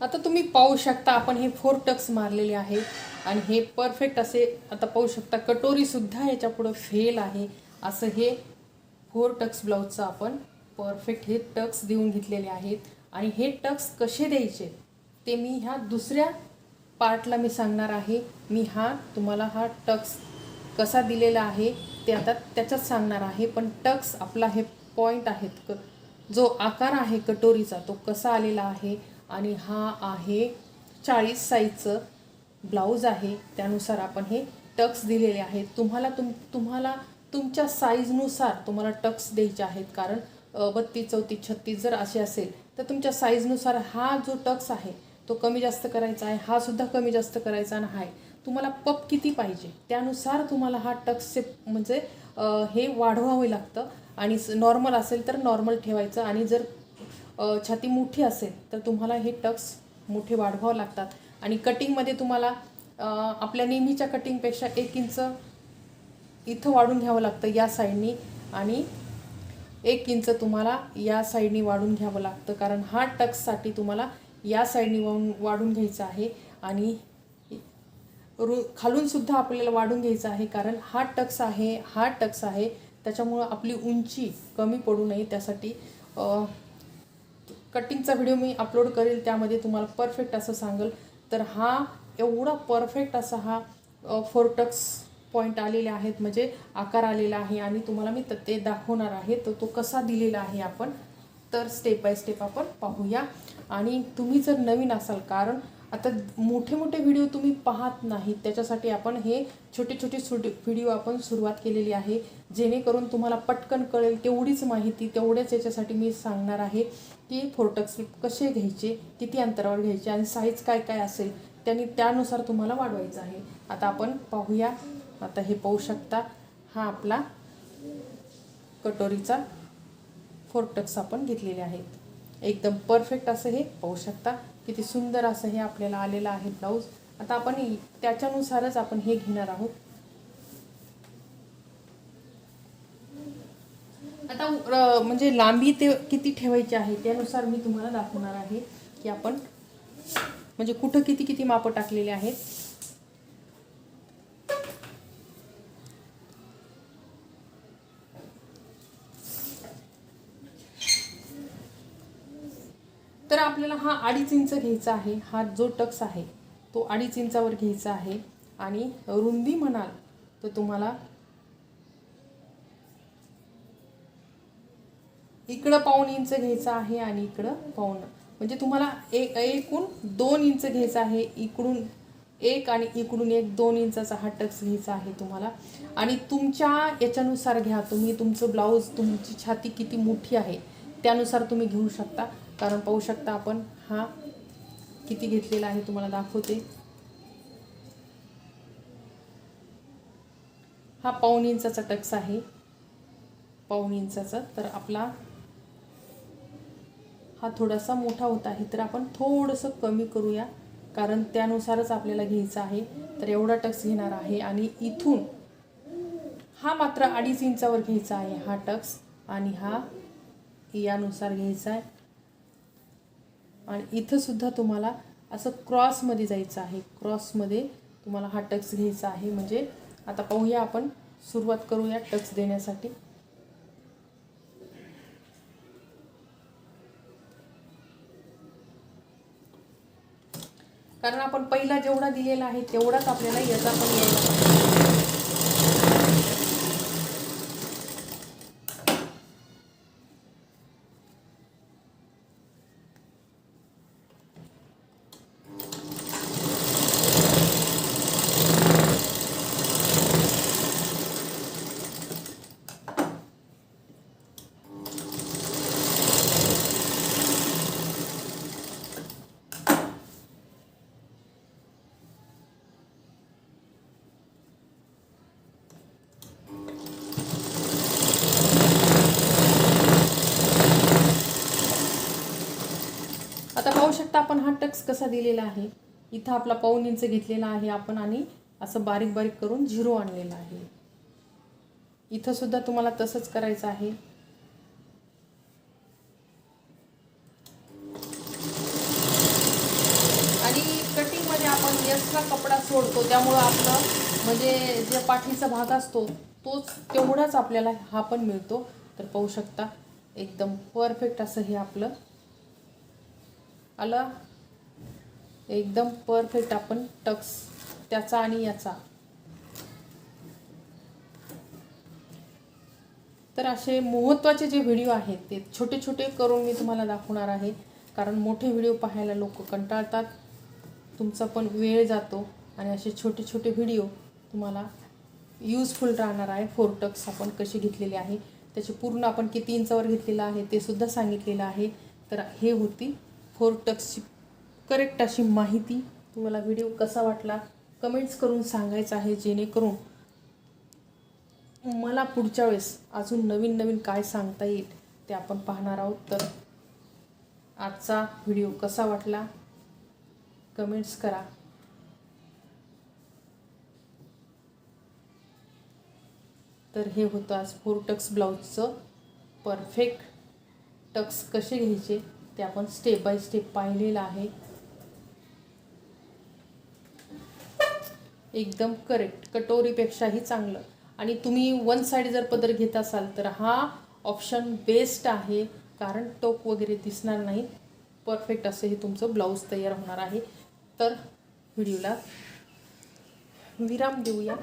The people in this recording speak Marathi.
आता तुम्ही पाहू शकता आपण हे फोर टक्स मारलेले आहे आणि हे परफेक्ट असे आता पाहू शकता कटोरीसुद्धा याच्यापुढं फेल आहे. असं हे फोर टक्स ब्लाऊजचं आपण परफेक्ट हे टक्स देऊन घेतलेले आहेत. आणि हे टक्स कसे द्यायचे? ते मी ह्या दुसऱ्या पार्टला मी सांगणार आहे. मी हा तुम्हाला हा टक्स कसा दिलेला आहे ते आता त्याच्यात सांगणार आहे. पण टक्स आपला हे पॉईंट आहेत. क जो आकार आहे कटोरीचा तो कसा आलेला आहे आणि हा आहे चाळीस साईजचं ब्लाऊज आहे. त्यानुसार आपण हे टक्स दिलेले आहेत. तुम्हाला तुम तुम्हाला तुमच्या साईजनुसार तुम्हाला टक्स द्यायचे आहेत. कारण बत्तीस चौतीस छत्तीस जर असे असेल तर तुमच्या साईजनुसार हा जो टक्स आहे तो कमी जास्त करायचा आहे. हा सुद्धा कमी जास्त करायचा ना आहे तुम्हाला पप किती पाहिजे? त्यानुसार तुम्हाला हा टक्सचे म्हणजे हे वाढवावे लागतं. आणि नॉर्मल असेल तर नॉर्मल ठेवायचं. आणि जर छाती मोठी असेल तर तुम्हाला हे टक्स मोठे वाढवावं लागतात. आणि कटिंगमध्ये तुम्हाला आपल्या नेहमीच्या कटिंगपेक्षा एक इंच इथं वाढून घ्यावं लागतं या साईडनी आणि एक इंच तुम्हाला या साईडनी वाढून घ्यावं लागतं. कारण हा टक्ससाठी तुम्हाला या साईडनी वाढून वाढून घ्यायचं आहे आणि रु खालूनसुद्धा आपल्याला वाढून घ्यायचं आहे. कारण हा टक्स आहे हा टक्स आहे त्याच्यामुळं आपली उंची कमी पडू नये. त्यासाठी कटिंगचा व्हिडिओ मी अपलोड करेल त्यामध्ये तुम्हाला परफेक्ट असं सांगेल. तर हा एवढा परफेक्ट असा हा फोरटक्स पॉईंट आलेले आहेत म्हणजे आकार आलेला आहे आणि तुम्हाला मी ते दाखवणार आहे. तर तो कसा दिलेला आहे आपण तर स्टेप बाय स्टेप आपण पाहूया. आणि तुम्ही जर नवीन असाल कारण आता मोठे मोठे व्हिडिओ तुम्ही पाहत नाहीत त्याच्यासाठी आपण हे छोटे छोटे सुड व्हिडिओ आपण सुरुवात केलेली आहे जेणेकरून तुम्हाला पटकन कळेल तेवढीच माहिती तेवढ्याच याच्यासाठी मी सांगणार आहे की फोरटक्स कसे घ्यायचे किती अंतरावर घ्यायचे आणि साईज काय काय असेल त्यांनी त्यानुसार तुम्हाला वाढवायचं आहे. आता आपण पाहूया आता हे पाहू शकता हा आपला कटोरीचा फोर्टक्स आपण घेतलेले आहेत. एकदम परफेक्ट असं हे पाहू शकता. किती सुंदर असं हे आपल्याला आलेलं आहे ब्लाऊज. आता आपण त्याच्यानुसारच आपण हे घेणार आहोत. आता म्हणजे लांबी ते किती ठेवायची आहे त्यानुसार मी तुम्हाला दाखवणार आहे की आपण म्हणजे कुठं किती किती मापं टाकलेले आहेत. तर आपल्याला हा अडीच इंच घ्यायचा आहे. हा जो टक्स आहे तो अडीच इंचावर घ्यायचा आहे. आणि रुंदी म्हणाल तर तुम्हाला इकडं पाऊण इंच घ्यायचं आहे आणि इकडं पाऊण. म्हणजे तुम्हाला एक एकूण दोन इंच घ्यायचा आहे इकडून एक आणि इकडून एक दोन इंचाचा हा टक्स घ्यायचा आहे तुम्हाला. आणि तुमच्या याच्यानुसार घ्या. तुम्ही तुमचं ब्लाऊज तुमची छाती किती मोठी आहे त्यानुसार तुम्ही घेऊ शकता. कारण पाहू शकता आपण हा किती घेतलेला आहे तुम्हाला दाखवते. हा पाऊण इंचाचा टक्स आहे. पाऊण इंचाचा तर आपला हा थोडासा मोठा होत आहे तर आपण थोडंसं कमी करूया. कारण त्यानुसारच आपल्याला घ्यायचं आहे. तर एवढा टक्स घेणार आहे आणि इथून हा मात्र अडीच इंचावर घ्यायचा आहे हा टक्स. आणि हा यानुसार घ्यायचा आहे. आणि इथंसुद्धा तुम्हाला असं क्रॉसमध्ये जायचं आहे. क्रॉसमध्ये तुम्हाला हा टक्स घ्यायचा आहे. म्हणजे आता पाहूया आपण. सुरुवात करूया टक्स देण्यासाठी. कारण आपण पहिला जेवढा दिलेला आहे तेवढाच आपल्याला याचा पण यायला पाहिजे. आता आपण हा टक्स कसा दिलेला आहे? इथं आपला पाऊन इंच घेतलेला आहे. आपण आणि असं बारीक बारीक करून झिरो आणलेला आहे. इथं सुद्धा तुम्हाला तसंच करायचं आहे. आणि कटिंगमध्ये आपण एक्स्ट्रा कपडा सोडतो. त्यामुळं आपलं म्हणजे जे पाठीचा भाग असतो तोच तेवढाच आपल्याला हा पण मिळतो. तर पाहू शकता एकदम परफेक्ट असं हे आपलं आलं. एकदम परफेक्ट आपण. टक्स त्याचा आणि याचा. तर असे महत्त्वाचे जे व्हिडिओ आहेत ते छोटे छोटे करून मी तुम्हाला दाखवणार आहे. कारण मोठे व्हिडिओ पाहायला लोक कंटाळतात. तुमचा पण वेळ जातो. आणि असे छोटे छोटे व्हिडिओ तुम्हाला यूजफुल राहणार आहे. फोर टक्स आपण कसे घेतलेले आहे. त्याचे पूर्ण आपण किती इंचावर घेतलेलं आहे ते सुद्धा सांगितलेलं आहे. तर हे होती फोर टक्सची करेक्ट अशी माहिती तुम्हाला व्हिडिओ कसा वाटला कमेंट्स करून सांगायचं आहे जेणेकरून मला पुढच्या वेळेस अजून नवीन नवीन काय सांगता येईल ते आपण पाहणार आहोत. तर आजचा व्हिडिओ कसा वाटला कमेंट्स करा. तर हे होतं आज फोर टक्स ब्लाऊजचं परफेक्ट टक्स कसे घ्यायचे ते आपण स्टेप बाय स्टेप पाहिलेलं आहे. एकदम करेक्ट कटोरीपेक्षाही चांगलं. आणि तुम्ही वन साईड जर पदर घेत असाल तर हा ऑप्शन बेस्ट आहे. कारण टोक वगैरे दिसणार नाही. परफेक्ट असं हे तुमचं ब्लाऊज तयार होणार आहे. तर व्हिडिओला विराम देऊया.